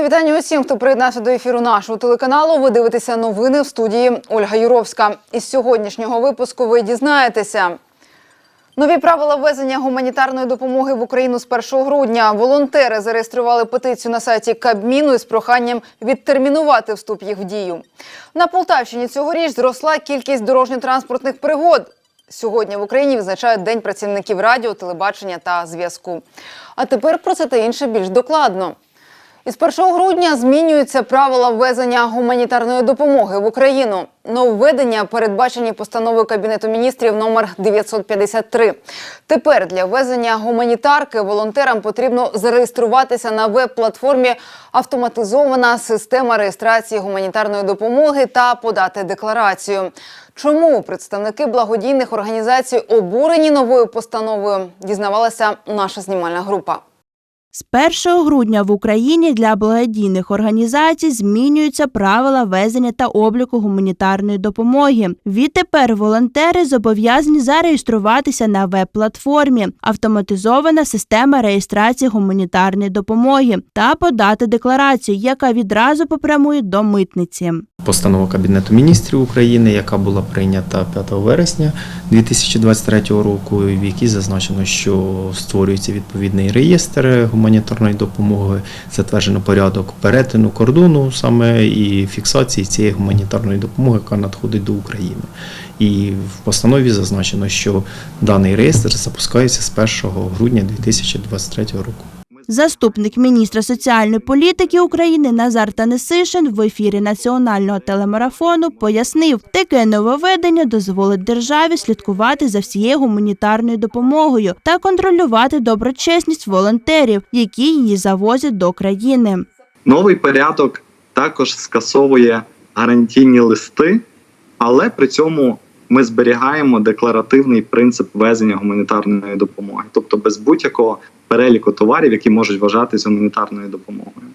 Мої вітання усім, хто приєднався до ефіру нашого телеканалу. Ви дивитеся новини в студії Ольга Юровська. Із сьогоднішнього випуску ви дізнаєтеся. Нові правила ввезення гуманітарної допомоги в Україну з 1 грудня. Волонтери зареєстрували петицію на сайті Кабміну із проханням відтермінувати вступ їх в дію. На Полтавщині цьогоріч зросла кількість дорожньо-транспортних пригод. Сьогодні в Україні відзначають День працівників радіо, телебачення та зв'язку. А тепер про це та інше більш докладно. Із 1 грудня змінюються правила ввезення гуманітарної допомоги в Україну. Нововведення передбачені постановою Кабінету міністрів номер 953. Тепер для ввезення гуманітарки волонтерам потрібно зареєструватися на веб-платформі автоматизована система реєстрації гуманітарної допомоги та подати декларацію. Чому представники благодійних організацій обурені новою постановою? Дізнавалася наша знімальна група. З 1 грудня в Україні для благодійних організацій змінюються правила везення та обліку гуманітарної допомоги. Відтепер волонтери зобов'язані зареєструватися на веб-платформі автоматизована система реєстрації гуманітарної допомоги та подати декларацію, яка відразу попрямує до митниці. Постанова Кабінету міністрів України, яка була прийнята 5 вересня 2023 року, в якій зазначено, що створюється відповідний реєстр гуманітарної допомоги, затверджено порядок перетину кордону саме і фіксації цієї гуманітарної допомоги, яка надходить до України. І в постанові зазначено, що даний реєстр запускається з 1 грудня 2023 року. Заступник міністра соціальної політики України Назар Танесишин в ефірі національного телемарафону пояснив, таке нововведення дозволить державі слідкувати за всією гуманітарною допомогою та контролювати доброчесність волонтерів, які її завозять до країни. Новий порядок також скасовує гарантійні листи, але при цьому ми зберігаємо декларативний принцип везення гуманітарної допомоги, тобто без будь-якого переліку товарів, які можуть вважатися гуманітарною допомогою.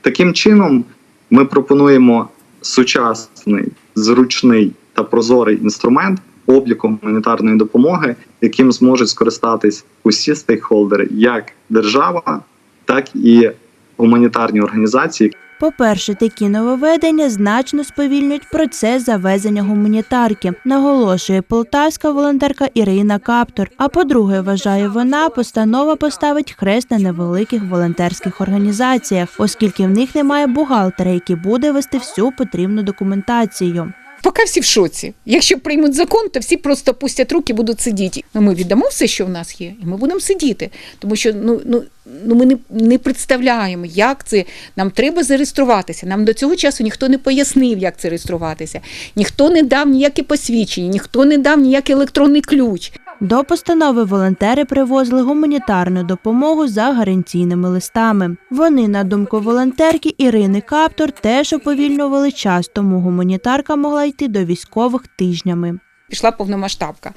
Таким чином, ми пропонуємо сучасний, зручний та прозорий інструмент обліку гуманітарної допомоги, яким зможуть скористатись усі стейкхолдери, як держава, так і гуманітарні організації, По-перше, такі нововведення значно сповільнюють процес завезення гуманітарки, наголошує полтавська волонтерка Ірина Каптор. А по-друге, вважає вона, постанова поставить хрест на невеликих волонтерських організаціях, оскільки в них немає бухгалтера, який буде вести всю потрібну документацію. Поки всі в шоці. Якщо приймуть закон, то всі просто пустять руки, будуть сидіти. Ну, ми віддамо все, що в нас є, і ми будемо сидіти. Тому що ну, ну, ну ми не, не представляємо, як це. Нам треба зареєструватися. Нам до цього часу ніхто не пояснив, як це реєструватися. Ніхто не дав ніякі посвідчення, ніхто не дав ніякий електронний ключ. До постанови волонтери привозили гуманітарну допомогу за гарантійними листами. Вони, на думку волонтерки Ірини Каптор, теж уповільнювали час, тому гуманітарка могла йти до військових тижнями. Пішла повномасштабка.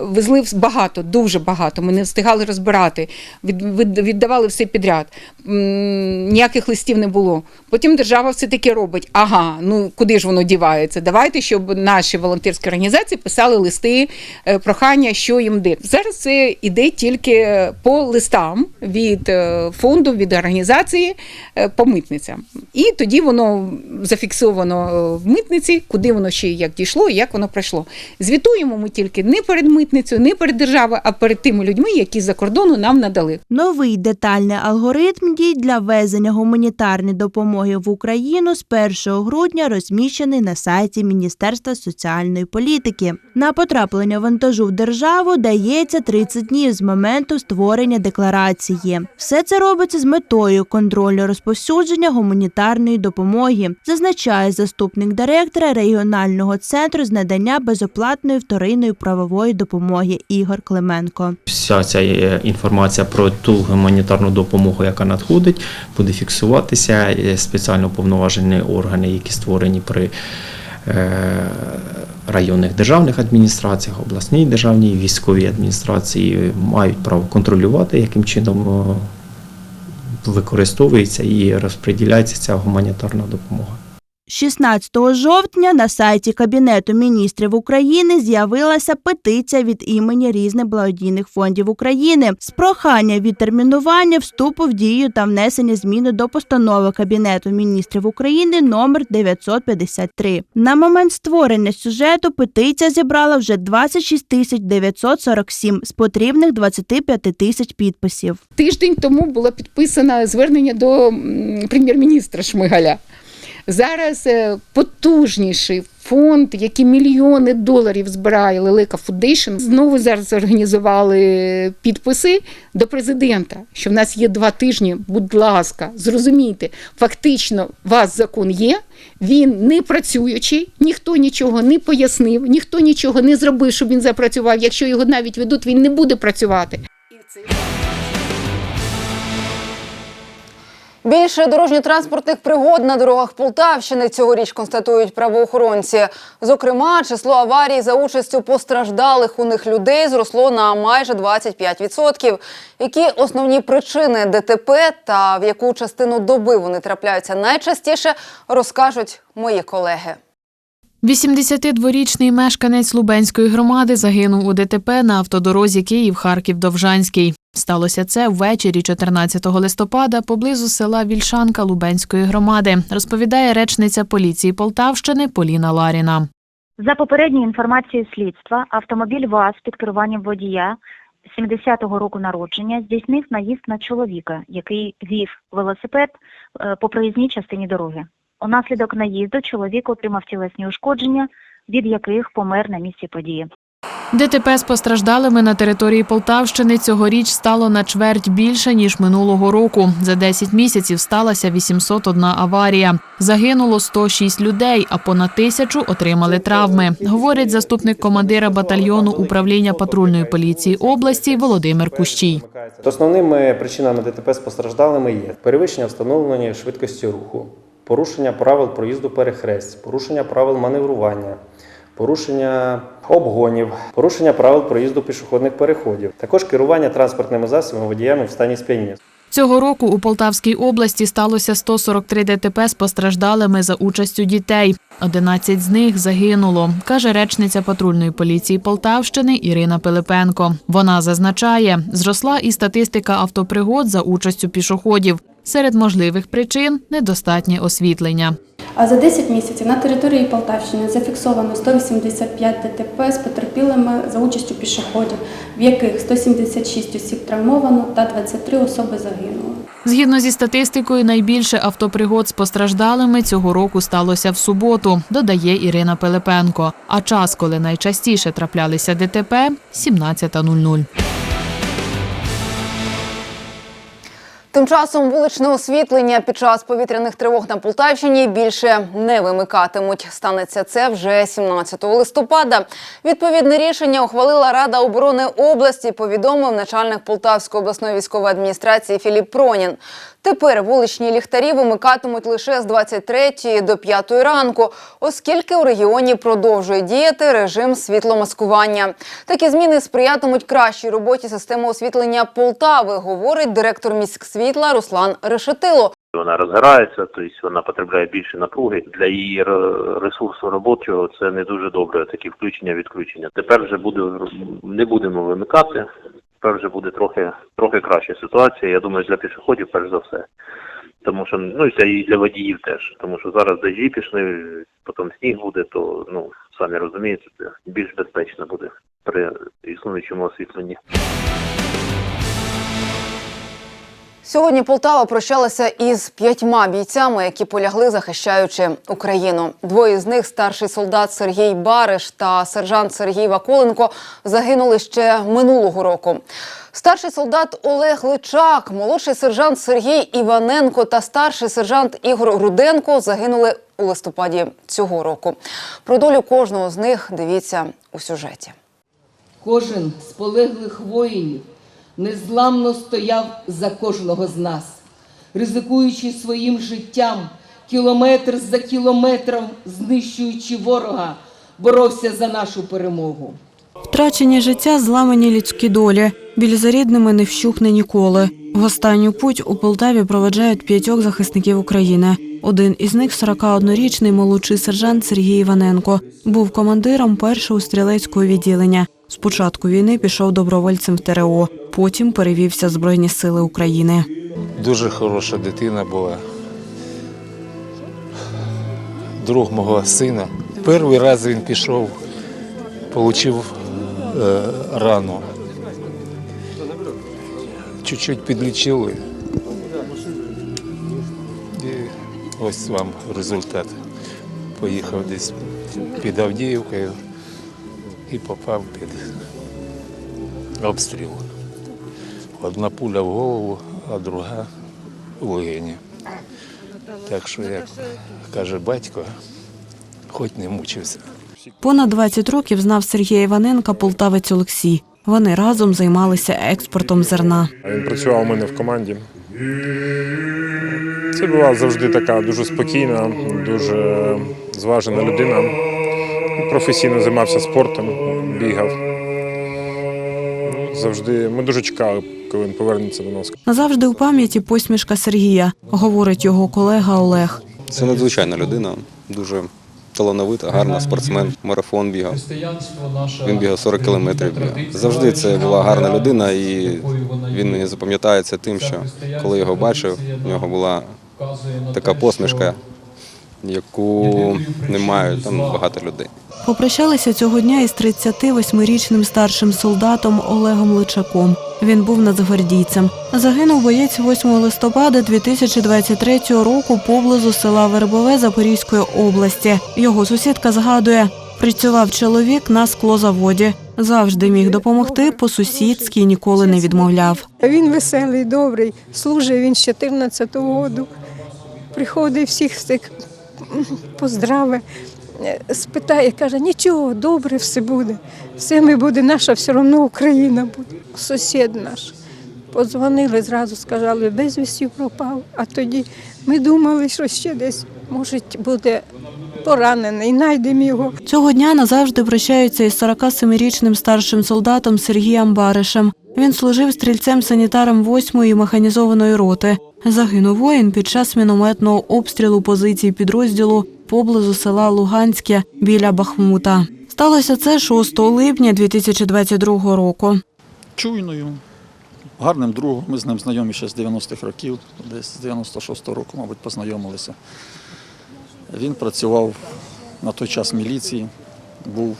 Везли багато, дуже багато. Ми не встигали розбирати, від, від, віддавали все підряд. Ніяких листів не було. Потім держава все таки робить. Ага, ну куди ж воно дівається? Давайте, щоб наші волонтерські організації писали листи, е, прохання, що їм де. Зараз це іде тільки по листам від е, фонду, від організації е, по митницям. І тоді воно зафіксовано е, в митниці, куди воно ще як дійшло і як воно пройшло. Звітуємо ми тільки не перед митницею, не перед державою, а перед тими людьми, які за кордону нам надали. Новий детальний алгоритм дій для везення гуманітарної допомоги в Україну з 1 грудня розміщений на сайті Міністерства соціальної політики. На потраплення вантажу в державу дається 30 днів з моменту створення декларації. Все це робиться з метою контролю розповсюдження гуманітарної допомоги, зазначає заступник директора регіонального центру з надання безоплатної вторинної правової допомоги Ігор Клименко. Вся ця інформація про ту гуманітарну допомогу, яка надходить, буде фіксуватися спеціально уповноважені органи, які створені при е, районних державних адміністраціях, обласній державній військовій адміністрації мають право контролювати, яким чином е, використовується і розподіляється ця гуманітарна допомога. 16 жовтня на сайті Кабінету міністрів України з'явилася петиція від імені різних благодійних фондів України з проханням відтермінування вступу в дію та внесення зміни до постанови Кабінету міністрів України номер 953. На момент створення сюжету петиція зібрала вже 26 тисяч 947 з потрібних 25 тисяч підписів. Тиждень тому було підписано звернення до прем'єр-міністра Шмигаля. Зараз е, потужніший фонд, який мільйони доларів збирає Лелека Foundation, знову зараз організували підписи до президента, що в нас є два тижні. Будь ласка, зрозумійте, фактично вас закон є. Він не працюючий, ніхто нічого не пояснив, ніхто нічого не зробив, щоб він запрацював. Якщо його навіть ведуть, він не буде працювати. Більше дорожньо-транспортних пригод на дорогах Полтавщини цьогоріч констатують правоохоронці. Зокрема, число аварій за участю постраждалих у них людей зросло на майже 25%. Які основні причини ДТП та в яку частину доби вони трапляються найчастіше, розкажуть мої колеги. 82-річний мешканець Лубенської громади загинув у ДТП на автодорозі Київ-Харків-Довжанський. Сталося це ввечері 14 листопада поблизу села Вільшанка Лубенської громади, розповідає речниця поліції Полтавщини Поліна Ларіна. За попередньою інформацією слідства, автомобіль ВАЗ під керуванням водія 70-го року народження здійснив наїзд на чоловіка, який вів велосипед е, по проїзній частині дороги. Унаслідок наїзду чоловік отримав тілесні ушкодження, від яких помер на місці події. ДТП з постраждалими на території Полтавщини цьогоріч стало на чверть більше ніж минулого року. За 10 місяців сталася 801 аварія. Загинуло 106 людей, а понад тисячу отримали травми. Говорить заступник командира батальйону управління патрульної поліції області Володимир Кущій. Основними причинами ДТП з постраждалими є перевищення встановленої швидкості руху, порушення правил проїзду перехресть, порушення правил маневрування, порушення обгонів, порушення правил проїзду пішохідних переходів, також керування транспортними засобами водіями в стані сп'яніння. Цього року у Полтавській області сталося 143 ДТП з постраждалими за участю дітей. 11 з них загинуло, каже речниця патрульної поліції Полтавщини Ірина Пилипенко. Вона зазначає, зросла і статистика автопригод за участю пішоходів. Серед можливих причин недостатнє освітлення. А за 10 місяців на території Полтавщини зафіксовано 185 ДТП з потерпілими за участю пішоходів, в яких 176 осіб травмовано та 23 особи загинули. Згідно зі статистикою, найбільше автопригод з постраждалими цього року сталося в суботу, додає Ірина Пилипенко. А час, коли найчастіше траплялися ДТП – 17.00. Тим часом вуличне освітлення під час повітряних тривог на Полтавщині більше не вимикатимуть. Станеться це вже 17 листопада. Відповідне рішення ухвалила Рада оборони області. Повідомив начальник Полтавської обласної військової адміністрації Філіп Пронін. Тепер вуличні ліхтарі вимикатимуть лише з 23 до 5 ранку, оскільки у регіоні продовжує діяти режим світломаскування. Такі зміни сприятимуть кращій роботі системи освітлення Полтави, говорить директор міськсвітла Руслан Решетило. Вона розгорається, тобто вона потребляє більше напруги. Для її ресурсу робочого це не дуже добре. Такі включення, відключення. Тепер вже буде не будемо вимикати. Тепер вже буде трохи трохи краща ситуація. Я думаю, для пішоходів перш за все. Тому що ну і для, водіїв теж. Тому що зараз дожі пішли, потім сніг буде, то ну самі розумієте, це більш безпечно буде при існуючому освітленні. Сьогодні Полтава прощалася із п'ятьма бійцями, які полягли, захищаючи Україну. Двоє з них старший солдат Сергій Бариш та сержант Сергій Ваколенко загинули ще минулого року. Старший солдат Олег Личак, молодший сержант Сергій Іваненко та старший сержант Ігор Руденко загинули у листопаді цього року. Про долю кожного з них дивіться у сюжеті. Кожен з полеглих воїнів незламно стояв за кожного з нас, ризикуючи своїм життям, кілометр за кілометром, знищуючи ворога, боровся за нашу перемогу. Втрачені життя, зламані людські долі. Біль за рідними не вщухне ніколи. В останню путь у Полтаві проведжають п'ятьох захисників України. Один із них 41-річний молодший сержант Сергій Іваненко. Був командиром першого стрілецького відділення. З початку війни пішов добровольцем в ТРО. Потім перевівся в Збройні Сили України. Дуже хороша дитина була. Друг мого сина. Перший раз він пішов, отримав е, рану. Чуть-чуть підлічили. І ось вам результат. Поїхав десь під Авдіївкою і попав під обстріл. Одна пуля в голову, а друга в легені. Так що, як каже батько, хоч не мучився. Понад 20 років знав Сергія Іваненка полтавець Олексій. Вони разом займалися експортом зерна. Він працював у мене в команді. Це була завжди така дуже спокійна, дуже зважена людина. Професійно займався спортом, бігав. Завжди ми дуже чекали, коли він повернеться до нас. Назавжди у пам'яті посмішка Сергія, говорить його колега Олег. Це надзвичайна людина, дуже талановита, гарна спортсмен, марафон бігав. Він бігав 40 кілометрів. бігав. Завжди це була гарна людина, і він мені запам'ятається тим, що коли його бачив, в нього була така посмішка, яку не мають там багато людей. Попрощалися цього дня із 38-річним старшим солдатом Олегом Личаком. Він був нацгвардійцем. Загинув боєць 8 листопада 2023 року поблизу села Вербове Запорізької області. Його сусідка згадує, працював чоловік на склозаводі. Завжди міг допомогти по сусідськи ніколи не відмовляв. Він веселий, добрий, служив він з 14-го року. Приходить всіх поздравить, е, спитає, каже, нічого, добре все буде. Все ми буде, наша все одно Україна буде. Сусід наш. Подзвонили, зразу сказали, безвісті пропав. А тоді ми думали, що ще десь, може, буде поранений, знайдемо його. Цього дня назавжди прощаються із 47-річним старшим солдатом Сергієм Баришем. Він служив стрільцем-санітаром 8-ї механізованої роти. Загинув воїн під час мінометного обстрілу позицій підрозділу поблизу села Луганське біля Бахмута. Сталося це 6 липня 2022 року. чуйною, гарним другом. Ми з ним знайомі ще з 90-х років, десь з 96-го року, мабуть, познайомилися. Він працював на той час в міліції, був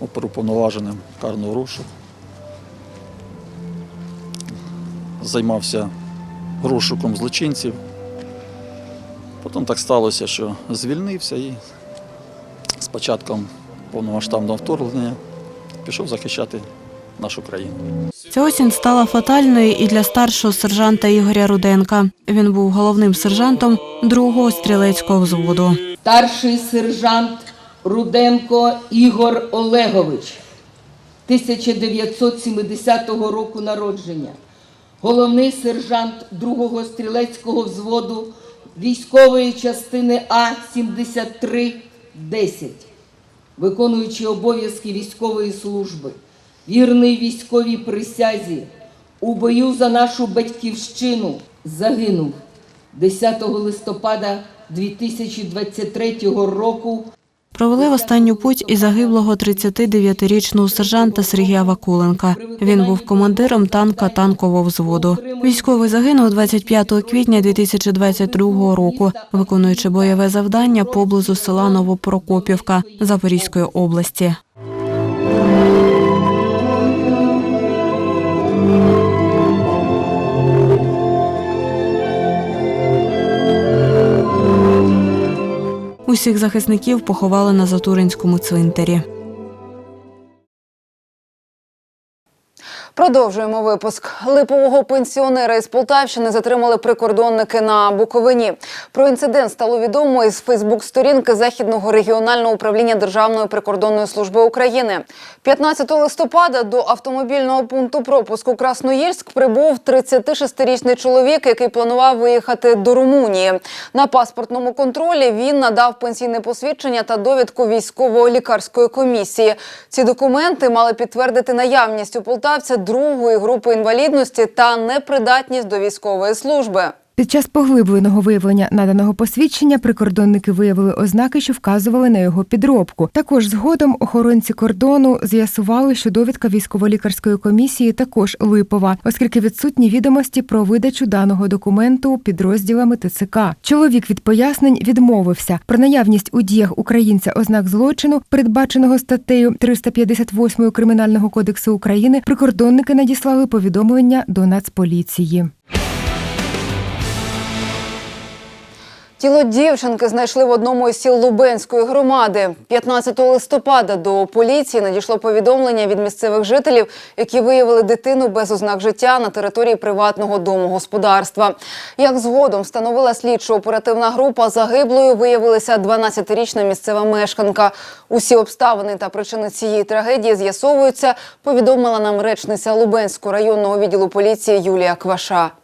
оперуповноваженим карного розшуку. Займався розшуком злочинців. Потім так сталося, що звільнився і з початком повномасштабного вторгнення пішов захищати нашу країну. Ця осінь стала фатальною і для старшого сержанта Ігоря Руденка. Він був головним сержантом другого стрілецького взводу. Старший сержант Руденко Ігор Олегович, 1970 року народження, головний сержант другого стрілецького взводу військової частини А-73-10, виконуючи обов'язки військової служби, вірний військовій присязі, у бою за нашу батьківщину загинув 10 листопада 2023 року Провели в останню путь і загиблого 39-річного сержанта Сергія Вакуленка. Він був командиром танка танкового взводу. Військовий загинув 25 квітня 2022 року, виконуючи бойове завдання поблизу села Новопрокопівка Запорізької області. Усіх захисників поховали на Затуринському цвинтарі. Продовжуємо випуск. Липового пенсіонера із Полтавщини затримали прикордонники на Буковині. Про інцидент стало відомо із Фейсбук-сторінки Західного регіонального управління Державної прикордонної служби України. 15 листопада до автомобільного пункту пропуску Красноїльськ прибув 36-річний чоловік, який планував виїхати до Румунії. На паспортному контролі він надав пенсійне посвідчення та довідку військово-лікарської комісії. Ці документи мали підтвердити наявність у полтавця другої групи інвалідності та непридатність до військової служби. Під час поглибленого виявлення наданого посвідчення прикордонники виявили ознаки, що вказували на його підробку. Також згодом охоронці кордону з'ясували, що довідка військово-лікарської комісії також липова, оскільки відсутні відомості про видачу даного документу підрозділами ТЦК. Чоловік від пояснень відмовився. Про наявність у діях українця ознак злочину, передбаченого статтею 358 Кримінального кодексу України, прикордонники надіслали повідомлення до Нацполіції. Тіло дівчинки знайшли в одному із сіл Лубенської громади. 15 листопада до поліції надійшло повідомлення від місцевих жителів, які виявили дитину без ознак життя на території приватного домогосподарства. Як згодом встановила слідчо-оперативна група, загиблою виявилася 12-річна місцева мешканка. Усі обставини та причини цієї трагедії з'ясовуються, повідомила нам речниця Лубенського районного відділу поліції Юлія Кваша.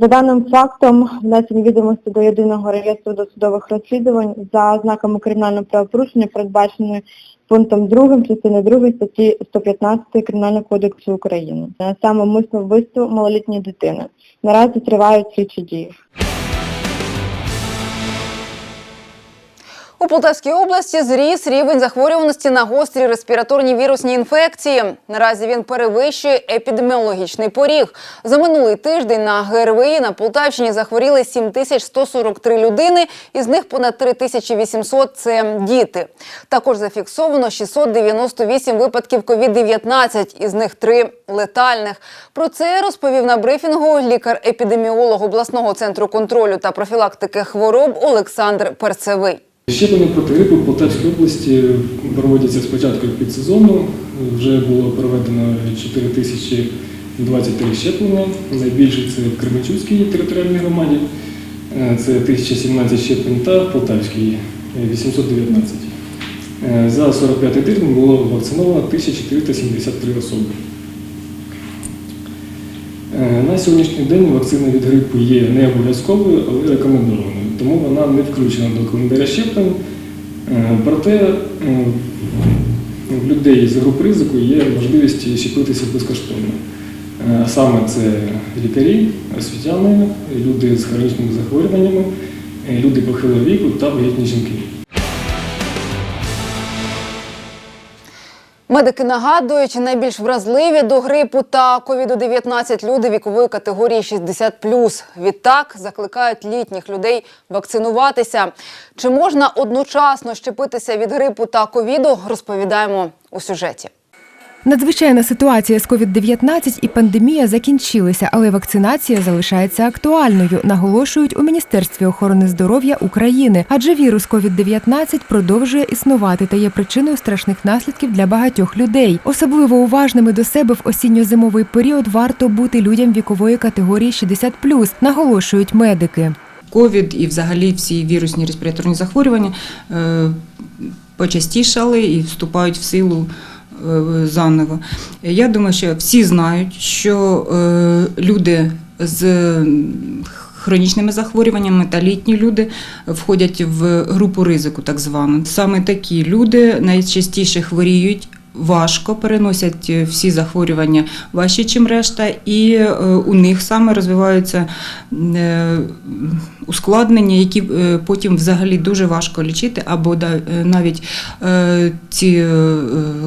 За даним фактом, внесені відомості до єдиного реєстру досудових розслідувань за ознаками кримінального правопорушення, передбаченої пунктом 2 частини 2 статті 115 Кримінального кодексу України. Саме мисне вбивство малолітньої дитини. Наразі тривають слідчі дії. У Полтавській області зріс рівень захворюваності на гострі респіраторні вірусні інфекції. Наразі він перевищує епідеміологічний поріг. За минулий тиждень на ГРВІ на Полтавщині захворіли 7143 людини, із них понад 3800 – це діти. Також зафіксовано 698 випадків COVID-19, із них три летальних. Про це розповів на брифінгу лікар-епідеміолог обласного центру контролю та профілактики хвороб Олександр Перцевий. Щеплення проти грипу в Полтавській області проводяться з початку підсезону. Вже було проведено 4023 щеплення. Найбільше це в Кременчуцькій територіальній громаді. Е, Це 1017 щеплень та в Полтавській е, 819. Е, За 45 тиждень було вакциновано 1473 особи. Е, На сьогоднішній день вакцина від грипу є не обов'язковою, але рекомендованою, тому вона не включена до календаря щеплень. Е, Проте е, в людей з груп ризику є можливість щепитися безкоштовно. Е, Саме це лікарі, освітяни, люди з хронічними захворюваннями, люди похилого віку та вагітні жінки. Медики нагадують, найбільш вразливі до грипу та ковіду-19 люди вікової категорії 60+. Відтак закликають літніх людей вакцинуватися. Чи можна одночасно щепитися від грипу та ковіду, розповідаємо у сюжеті. Надзвичайна ситуація з COVID-19 і пандемія закінчилися, але вакцинація залишається актуальною, наголошують у Міністерстві охорони здоров'я України. Адже вірус COVID-19 продовжує існувати та є причиною страшних наслідків для багатьох людей. Особливо уважними до себе в осінньо-зимовий період варто бути людям вікової категорії 60+, наголошують медики. ковід і взагалі всі вірусні респіраторні захворювання е, почастішали і вступають в силу заново. Я думаю, що всі знають, що е, люди з хронічними захворюваннями та літні люди входять в групу ризику, так звану. Саме такі люди найчастіше хворіють. Важко переносять е, всі захворювання важче, ніж решта, і е, у них саме розвиваються е, ускладнення, які потім взагалі дуже важко лічити, або навіть ці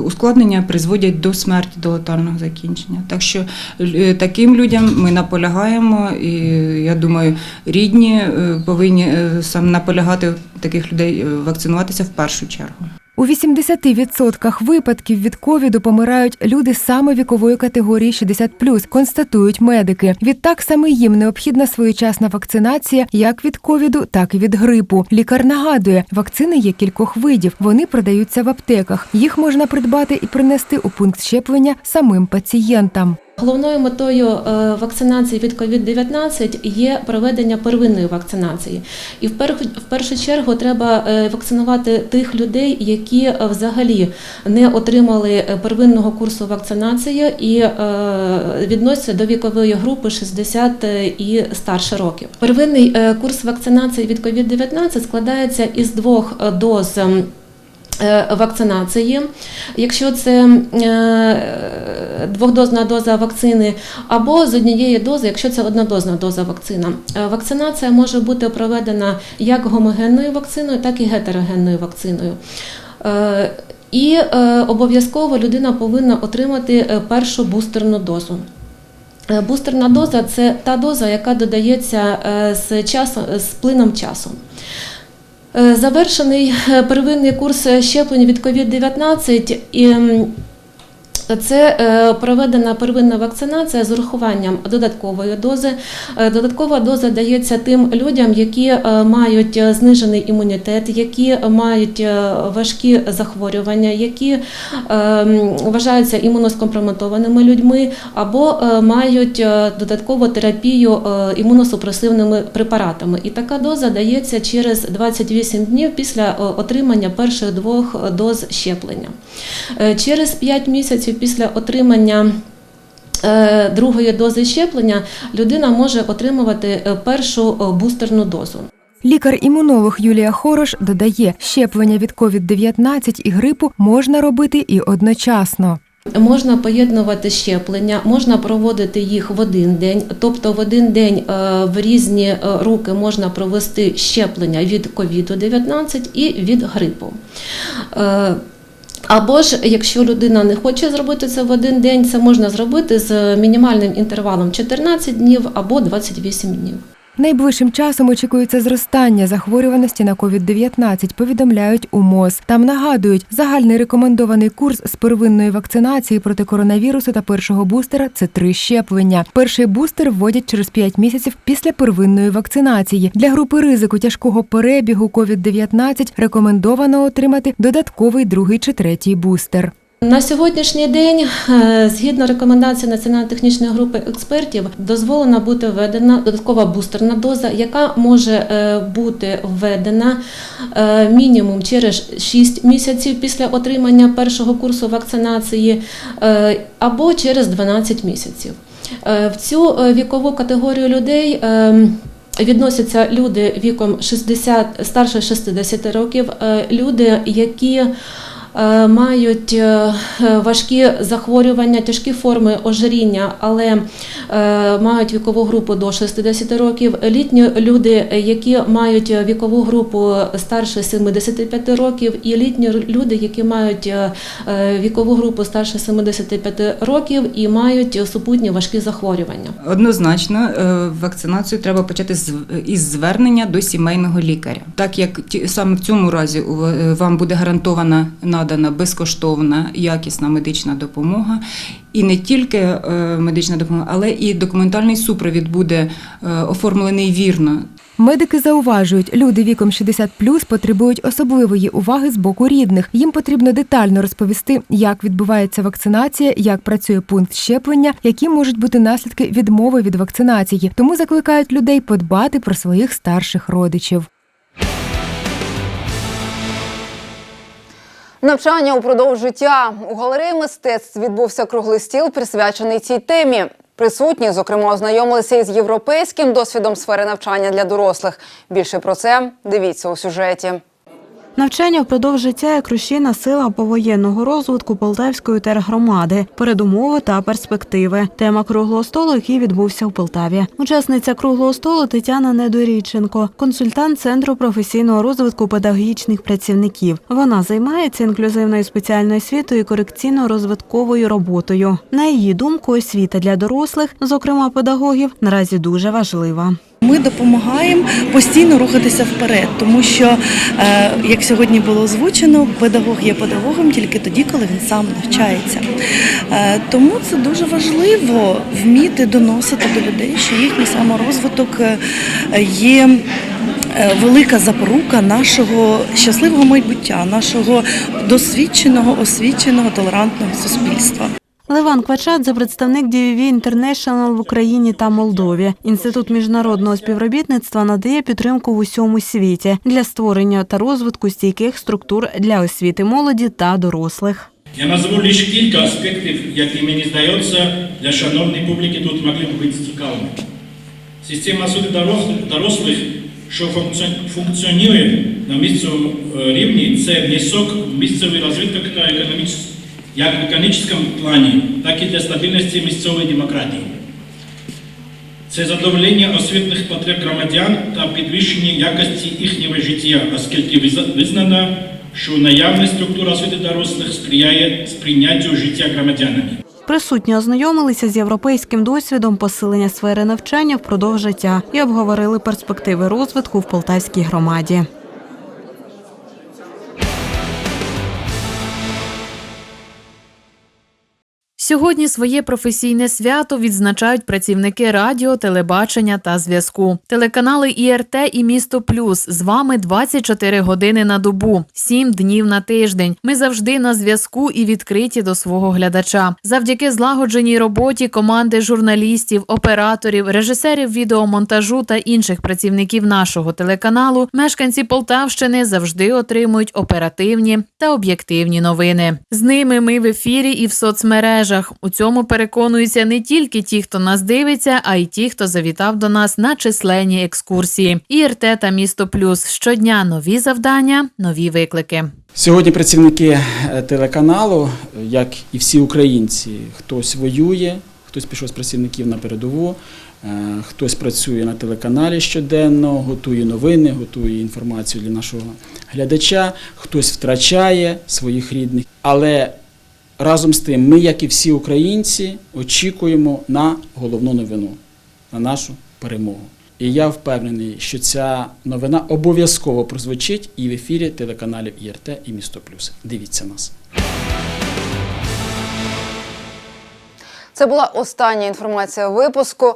ускладнення призводять до смерті, до летального закінчення. Так що таким людям ми наполягаємо, і я думаю, рідні повинні е, сам наполягати таких людей вакцинуватися в першу чергу. У 80% випадків від ковіду помирають люди саме вікової категорії 60+, констатують медики. Відтак саме їм необхідна своєчасна вакцинація як від ковіду, так і від грипу. Лікар нагадує, вакцини є кількох видів. Вони продаються в аптеках. Їх можна придбати і принести у пункт щеплення самим пацієнтам. Головною метою е, вакцинації від COVID-19 є проведення первинної вакцинації. І в пер- в першу чергу треба е, вакцинувати тих людей, які е, взагалі не отримали первинного курсу вакцинації і відносяться до вікової групи 60 і старше років. Первинний курс вакцинації від COVID-19 складається із двох доз. Е, вакцинації, якщо це е, двохдозна доза вакцини, або з однієї дози, якщо це однодозна доза вакцина. Е, Вакцинація може бути проведена як гомогенною вакциною, так і гетерогенною вакциною. І обов'язково людина повинна отримати першу бустерну дозу. Бустерна доза це та доза, яка додається з часом з плином часу. Е, Завершений е, первинний курс щеплень від COVID-19 і це е, проведена первинна вакцинація з урахуванням додаткової дози. Е, Додаткова доза дається тим людям, які е, мають знижений імунітет, які мають важкі захворювання, які вважаються імуноскомпрометованими людьми, або мають додаткову терапію імуносупресивними препаратами. І така доза дається через 28 днів після отримання перших двох доз щеплення. Через 5 місяців після отримання е, другої дози щеплення людина може отримувати е, першу е, бустерну дозу. Лікар-імунолог Юлія Хорош додає, щеплення від COVID-19 і грипу можна робити і одночасно. Можна поєднувати щеплення, можна проводити їх в один день, тобто в один день в різні руки можна провести щеплення від COVID-19 і від грипу. Або ж, якщо людина не хоче зробити це в один день, це можна зробити з мінімальним інтервалом 14 днів або 28 днів. Найближчим часом очікується зростання захворюваності на COVID-19, повідомляють у МОЗ. Там нагадують, загальний рекомендований курс з первинної вакцинації проти коронавірусу та першого бустера це три щеплення. Перший бустер вводять через 5 місяців після первинної вакцинації. Для групи ризику тяжкого перебігу COVID-19 рекомендовано отримати додатковий другий чи третій бустер. На сьогоднішній день, е, згідно рекомендацій Національно-технічної групи експертів, дозволена бути введена додаткова бустерна доза, яка може е, бути введена е, мінімум через 6 місяців після отримання першого курсу вакцинації або через 12 місяців. В цю вікову категорію людей. Відносяться люди віком 60, старше 60 років, люди, які мають е, важкі захворювання, тяжкі форми ожиріння, але е, мають вікову групу до 60 років. Літні люди, які мають вікову групу старше 75 років, і літні люди, які мають е, вікову групу старше 75 років і мають супутні важкі захворювання. Однозначно, е, вакцинацію треба почати із звернення до сімейного лікаря. Так як саме в цьому разі е, вам буде гарантована надана безкоштовна якісна медична допомога, і не тільки е, медична допомога, але і документальний супровід буде е, оформлений вірно. Медики зауважують, люди віком 60 потребують особливої уваги з боку рідних. Їм потрібно детально розповісти, як відбувається вакцинація, як працює пункт щеплення, які можуть бути наслідки відмови від вакцинації. Тому закликають людей подбати про своїх старших родичів. Навчання упродовж життя у галереї мистецтв відбувся круглий стіл, присвячений цій темі. Присутні, зокрема, ознайомилися із європейським досвідом сфери навчання для дорослих. Більше про це дивіться у сюжеті. Навчання впродовж життя як рушійна сила повоєнного розвитку Полтавської тергромади, передумови та перспективи. Тема круглого столу, який відбувся у Полтаві. Учасниця круглого столу Тетяна Недоріченко, консультант центру професійного розвитку педагогічних працівників. Вона займається інклюзивною спеціальною освітою і корекційно-розвитковою роботою. На її думку, освіта для дорослих, зокрема педагогів, наразі дуже важлива. Ми допомагаємо постійно рухатися вперед, тому що, е, як сьогодні було озвучено, педагог є педагогом тільки тоді, коли він сам навчається. Е, Тому це дуже важливо вміти доносити до людей, що їхній саморозвиток е, є. Велика запорука нашого щасливого майбуття, нашого досвідченого, освіченого, толерантного суспільства. Леван Квачадзе – представник DVV International в Україні та Молдові. Інститут міжнародного співробітництва надає підтримку в усьому світі для створення та розвитку стійких структур для освіти молоді та дорослих. Я назву лише кілька аспектів, які мені здається, для шановної публіки тут могли б бути цікавими. Система освіти дорослих, що функціон- функціонує на місцевому е, рівні, це внесок місцевий розвиток та економіч... як в економічному плані, так і для стабільності місцевої демократії. Це задоволення освітних потреб громадян та підвищення якості їхнього життя, оскільки визна- визнано, що наявна структура освіти дорослих сприяє сприйняттю життя громадянами. Присутні ознайомилися з європейським досвідом посилення сфери навчання впродовж життя і обговорили перспективи розвитку в Полтавській громаді. Сьогодні своє професійне свято відзначають працівники радіо, телебачення та зв'язку. Телеканали ІРТ і Місто Плюс з вами 24 години на добу, 7 днів на тиждень. Ми завжди на зв'язку і відкриті до свого глядача. Завдяки злагодженій роботі команди журналістів, операторів, режисерів відеомонтажу та інших працівників нашого телеканалу. Мешканці Полтавщини завжди отримують оперативні та об'єктивні новини. З ними ми в ефірі і в соцмережах. У цьому переконуються не тільки ті, хто нас дивиться, а й ті, хто завітав до нас на численні екскурсії. ІРТ та місто Плюс щодня нові завдання, нові виклики. Сьогодні працівники е, телеканалу, як і всі українці, хтось воює, хтось пішов з працівників на передову, е, хтось працює на телеканалі щоденно, готує новини, готує інформацію для нашого глядача, хтось втрачає своїх рідних. Але разом з тим, ми, як і всі українці, очікуємо на головну новину, на нашу перемогу. І я впевнений, що ця новина обов'язково прозвучить і в ефірі телеканалів ІРТ і Місто Плюс. Дивіться нас. Це була остання інформація випуску.